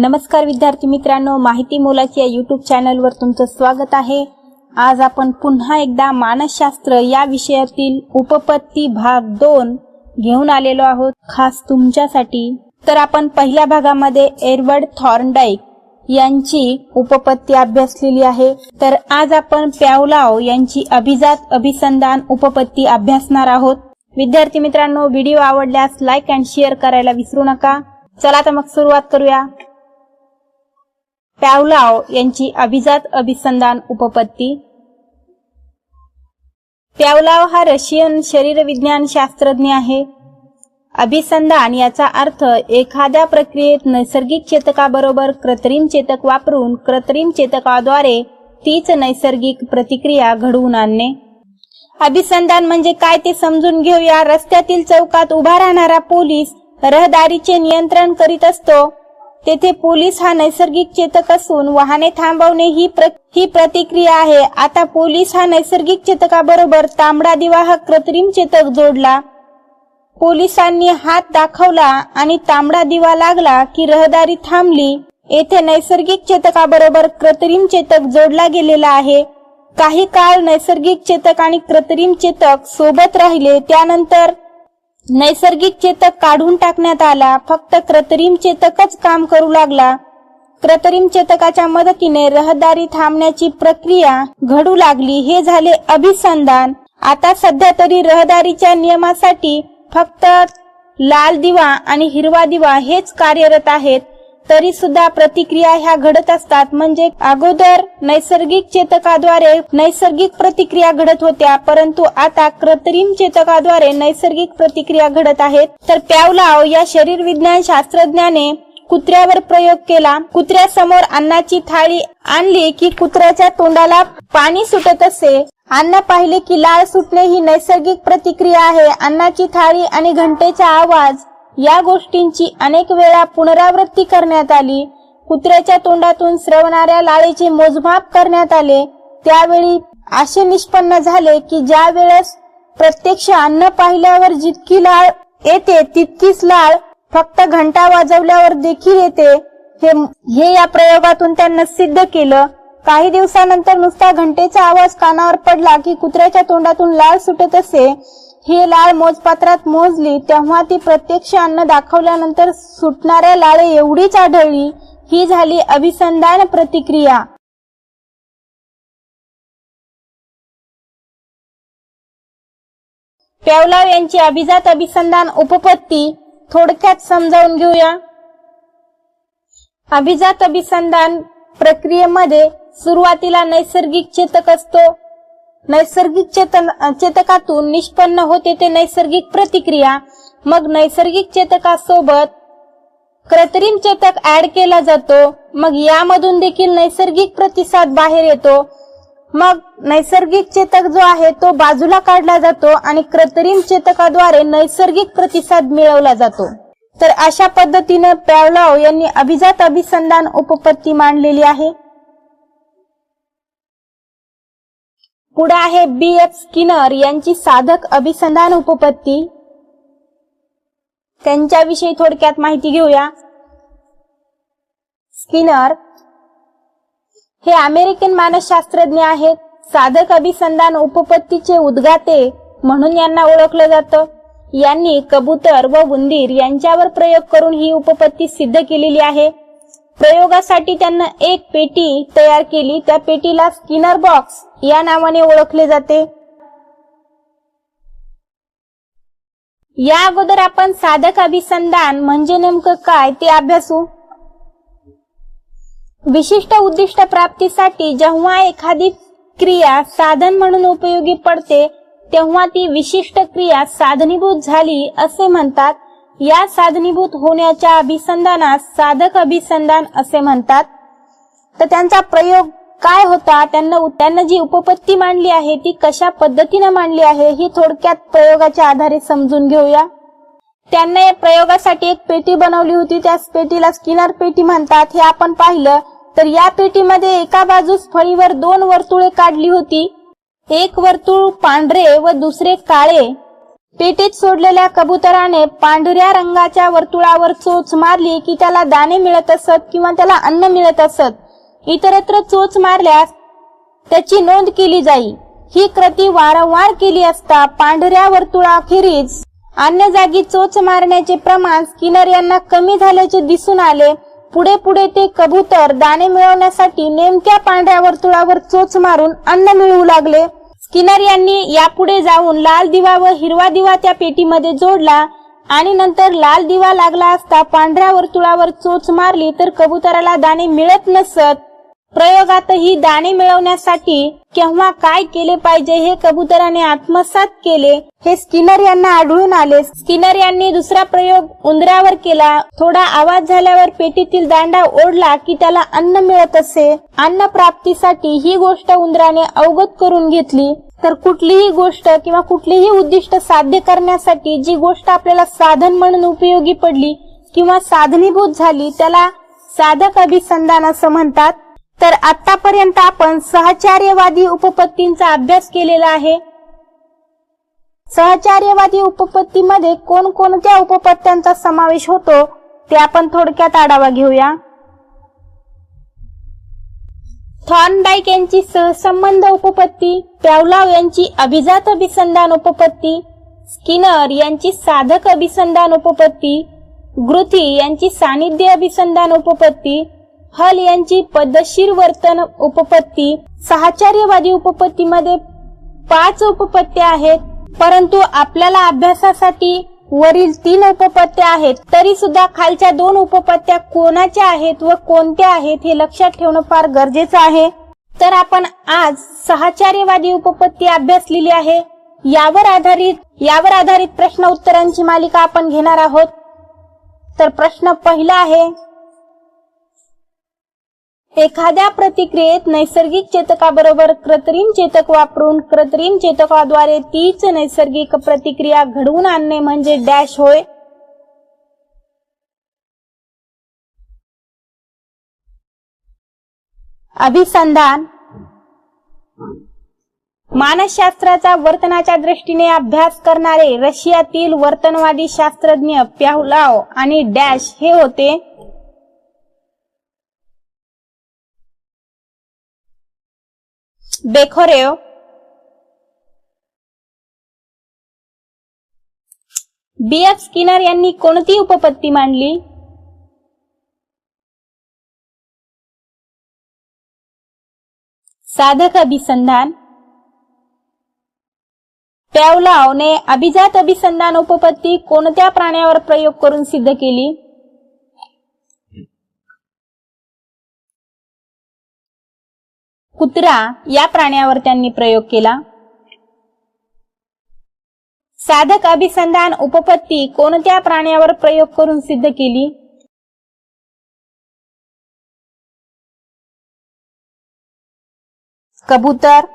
नमस्कार विद्यार्थी मित्रांनो माहिती मोलाची या युट्यूब चॅनलवर तुमचं स्वागत आहे. आज आपण पुन्हा एकदा मानसशास्त्र या विषयातील उपपत्ती भाग दोन घेऊन आलेलो आहोत खास तुमच्यासाठी. तर आपण पहिल्या भागामध्ये एरवर्ड थॉर्नडाईक यांची उपपत्ती अभ्यासलेली आहे. तर आज आपण प्यावलाव यांची अभिजात अभिसंधान उपपत्ती अभ्यासणार आहोत. विद्यार्थी मित्रांनो व्हिडिओ आवडल्यास लाईक अँड शेअर करायला विसरू नका. चला तर मग सुरुवात करूया. पॅवलाव यांची अभिजात अभिसंधान उपपत्ती. पॅवलाव हा रशियन शरीरविज्ञान शास्त्रज्ञ आहे. अभिसंधान याचा अर्थ एखाद्या प्रक्रियेत नैसर्गिक चेतकाबरोबर कृत्रिम चेतक वापरून कृत्रिम चेतकाद्वारे तीच नैसर्गिक प्रतिक्रिया घडवून आणणे. अभिसंधान म्हणजे काय ते समजून घेऊया. रस्त्यातील चौकात उभा राहणारा पोलीस रहदारीचे नियंत्रण करीत असतो. तेथे पोलीस हा नैसर्गिक चेतक असून वाहने थांबवणे ही प्र, ही प्रतिक्रिया आहे. आता पोलीस हा नैसर्गिक चेतकाबरोबर तांबडा दिवा हा कृत्रिम चेतक जोडला. पोलिसांनी हात दाखवला आणि तांबडा दिवा लागला की रहदारी थांबली. येथे नैसर्गिक चेतकाबरोबर कृत्रिम चेतक जोडला गेलेला आहे. काही काळ नैसर्गिक चेतक आणि कृत्रिम चेतक सोबत राहिले. त्यानंतर नैसर्गिक चेतक काढून टाकण्यात आला. फक्त कृत्रिम चेतकच काम करू लागला. कृत्रिम चेतकाच्या मदतीने रहदारी थांबण्याची प्रक्रिया घडू लागली. हे झाले अभिसंधान. आता सध्या तरी रहदारीच्या नियमासाठी फक्त लाल दिवा आणि हिरवा दिवा हेच कार्यरत आहेत. तरी सुद्धा प्रतिक्रिया ह्या घडत असतात. म्हणजे अगोदर नैसर्गिक चेतकाद्वारे नैसर्गिक प्रतिक्रिया घडत होत्या परंतु आता कृत्रिम चेतकाद्वारे नैसर्गिक प्रतिक्रिया घडत आहेत. तर प्यावलाव या शरीर विज्ञान शास्त्रज्ञाने कुत्र्यावर प्रयोग केला. कुत्र्यासमोर अन्नाची थाळी आणली की कुत्र्याच्या तोंडाला पाणी सुटत असे. अन्न पाहिले की लाळ सुटणे ही नैसर्गिक प्रतिक्रिया आहे. अन्नाची थाळी आणि घंटेचा आवाज या गोष्टींची अनेक वेळा पुनरावृत्ती करण्यात आली. कुत्र्याच्या तोंडातून स्रवणाऱ्या लाळेचे मोजमाप करण्यात आले. त्यावेळी असे निष्पन्न झाले की ज्या वेळेस प्रत्यक्ष अन्न पाहिल्यावर जितकी लाळ येते तितकीच लाळ फक्त घंटा वाजवल्यावर देखील येते. हे हे या प्रयोगातून त्यांना सिद्ध केलं. काही दिवसानंतर नुसता घंटेचा आवाज कानावर पडला की कुत्र्याच्या तोंडातून लाळ सुटत असे. ही लाळ मोजपात्रात मोजली तेव्हा ती प्रत्यक्ष अन्न दाखवल्यानंतर सुटणाऱ्या लाळे एवढीच आढळली. ही झाली अभिसंधान प्रतिक्रिया. प्यावलाव यांची अभिजात अभिसंधान उपपत्ती थोडक्यात समजावून घेऊया. अभिजात अभिसंधान प्रक्रियेमध्ये सुरुवातीला नैसर्गिक चेतक असतो. नैसर्गिक चेतन चेतकातून निष्पन्न होते ते नैसर्गिक प्रतिक्रिया. मग नैसर्गिक चेतकासोबत कृत्रिम चेतक ऍड केला जातो. मग यामधून देखील नैसर्गिक प्रतिसाद बाहेर येतो. मग नैसर्गिक चेतक जो आहे तो बाजूला काढला जातो आणि कृत्रिम चेतकाद्वारे नैसर्गिक प्रतिसाद मिळवला जातो. तर अशा पद्धतीनं पॅवलाव यांनी अभिजात अभिसंधान उपपत्ती मांडलेली आहे. पुढे आहे बी. एफ. स्किनर यांची साधक अभिसंधान उपपत्ती. त्यांच्याविषयी थोडक्यात माहिती घेऊया. स्किनर. हे अमेरिकन मानसशास्त्रज्ञ आहेत. साधक अभिसंधान उपपत्तीचे उद्गाते म्हणून यांना ओळखलं जातं. यांनी कबूतर व उंदीर यांच्यावर प्रयोग करून ही उपपत्ती सिद्ध केलेली आहे. प्रयोगासाठी त्यांना एक पेटी तयार केली. त्या पेटीला स्किनर बॉक्स या नावाने ओळखले जाते. या अगोदर आपण साधक अभिसंधान म्हणजे नेमकं काय ते अभ्यासू. विशिष्ट उद्दिष्ट प्राप्तीसाठी जेव्हा एखादी क्रिया साधन म्हणून उपयोगी पडते तेव्हा ती विशिष्ट क्रिया साधनीभूत झाली असे म्हणतात. या साधनीभूत होण्याच्या अभिसंधानास साधक अभिसंधान असे म्हणतात. तर त्यांचा प्रयोग काय होता? त्यांना त्यांना जी उपपत्ती मांडली आहे ती कशा पद्धतीने मांडली आहे ही थोडक्यात प्रयोगाच्या आधारे समजून घेऊया. त्यांना या प्रयोगासाठी एक पेटी बनवली होती त्या पेटीला स्किनर पेटी म्हणतात. हे आपण पाहिलं तर या पेटीमध्ये एका बाजूस फळीवर दोन वर्तुळे काढली होती. एक वर्तुळ पांढरे व दुसरे काळे. पेटीत सोडलेल्या कबुतराने पांढऱ्या रंगाच्या वर्तुळावर चोच मारली की त्याला दाणे मिळत असत किंवा त्याला अन्न मिळत असत. इतरत्र चोच मारल्यास त्याची नोंद केली जाई. ही कृती वारंवार केली असता पांढऱ्या वर्तुळाखेरीज अन्य जागी चोच मारण्याचे प्रमाण स्किनर यांना कमी झाल्याचे दिसून आले. पुढे पुढे ते कबूतर दाणे मिळवण्यासाठी नेमक्या पांढऱ्या वर्तुळावर चोच मारून अन्न मिळवू लागले. स्किनर यांनी यापुढे जाऊन लाल दिवा व हिरवा दिवा त्या पेटीमध्ये जोडला आणि नंतर लाल दिवा लागला असता पांढऱ्या वर्तुळावर चोच मारली तर कबुतराला दाणे मिळत नसत. प्रयोगातही दाणे मिळवण्यासाठी केव्हा काय केले पाहिजे हे कबुतराने आत्मसात केले हे स्किनर यांना आढळून आले. स्किनर यांनी दुसरा प्रयोग उंदरावर केला. थोडा आवाज झाल्यावर पेटीतील दांडा ओढला की त्याला अन्न मिळत असे. अन्न प्राप्तीसाठी ही गोष्ट उंदराने अवगत करून घेतली. तर कुठलीही गोष्ट किंवा कुठलीही उद्दिष्ट साध्य करण्यासाठी जी गोष्ट आपल्याला साधन म्हणून उपयोगी पडली किंवा साधनीभूत झाली त्याला साधक अभिसंधान असं म्हणतात. तर आतापर्यंत आपण सहचार्यवादी उपपत्तींचा अभ्यास केलेला आहे. सहचार्यवादी उपपत्तीमध्ये कोणकोणत्या उपपत्त्यांचा समावेश होतो ते आपण थोडक्यात आढावा घेऊया. थॉर्नडाईक यांची सहसंबंध उपपत्ती प्यावलाव यांची अभिजात अभिसंधान उपपत्ती स्किनर यांची साधक अभिसंधान उपपत्ती ग्रुथी यांची सानिध्य अभिसंधान उपपत्ती हल यांची पद्धतशीर वर्तन उपपत्ती सहचार्यवादी उपपत्तीमध्ये पाच उपपत्त्या आहेत परंतु आपल्याला अभ्यासासाठी वरील तीन उपपत्त्या आहेत. तरी सुद्धा खालच्या दोन उपपत्त्या कोणाच्या आहेत व कोणत्या आहेत हे लक्षात ठेवणं फार गरजेचं आहे. तर आपण आज सहचार्यवादी उपपत्ती अभ्यासलेली आहे. यावर आधारित यावर आधारित प्रश्न उत्तरांची मालिका आपण घेणार आहोत. तर प्रश्न पहिला आहे एखाद्या प्रतिक्रियेत नैसर्गिक चेतकाबरोबर कृत्रिम चेतक वापरून कृत्रिम चेतकाद्वारे तीच नैसर्गिक प्रतिक्रिया घडवून आणणे म्हणजे डॅश होय? अभिसंधान. मानसशास्त्राचा वर्तनाच्या दृष्टीने अभ्यास करणारे रशियातील वर्तनवादी शास्त्रज्ञ प्याहुलाव आणि डॅश हे होते Becoreo. बी एफ स्किनर यांनी कोणती उपपत्ती मांडली? साधक अभिसंधान. प्यावलावने अभिजात अभिसंधान उपपत्ती कोणत्या प्राण्यावर प्रयोग करून सिद्ध केली? कुत्रा या प्राण्यावर त्यांनी प्रयोग केला. साधक अभिसंधान उपपत्ती कोणत्या प्राण्यावर प्रयोग करून सिद्ध केली? कबूतर.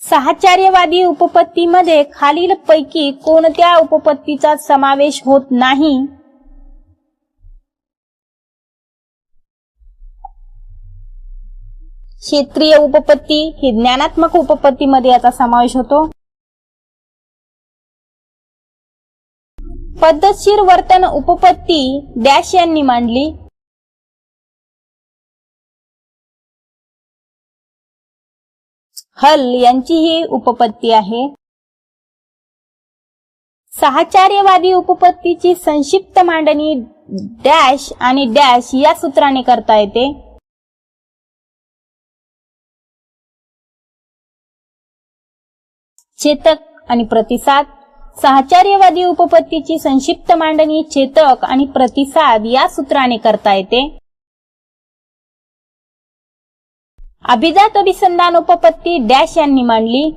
साहचार्यवादी उपपत्तीमध्ये खालील पैकी कोणत्या उपपत्तीचा समावेश होत नाही? क्षेत्रीय उपपत्ती ही ज्ञानात्मक उपपत्तीमध्ये याचा समावेश होतो. पद्धतशीर वर्तन उपपत्ती डॅश यांनी मांडली. हल यांची ही उपपत्ती आहे. साहचार्यवादी उपपत्तीची संक्षिप्त मांडणी डॅश आणि डॅश या सूत्राने करता येते. चेतक आणि प्रतिसाद. सहचार्यवादी उपपत्तीची संक्षिप्त मांडणी चेतक आणि प्रतिसाद या सूत्राने करता येते. अभिजात अभिसंधान उपपत्ती डॅश यांनी मांडली.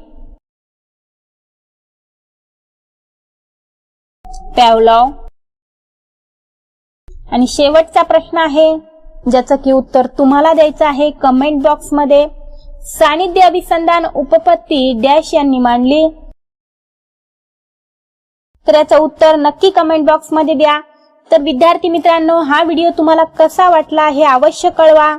पॅवलॉव. आणि शेवटचा प्रश्न आहे ज्याचं की उत्तर तुम्हाला द्यायचं आहे कमेंट बॉक्समध्ये. सानिध्य अभिसंधान उपपत्ती डॅश यांनी मांडली. तर याचं उत्तर नक्की कमेंट बॉक्समध्ये द्या. तर विद्यार्थी मित्रांनो हा व्हिडिओ तुम्हाला कसा वाटला हे अवश्य कळवा.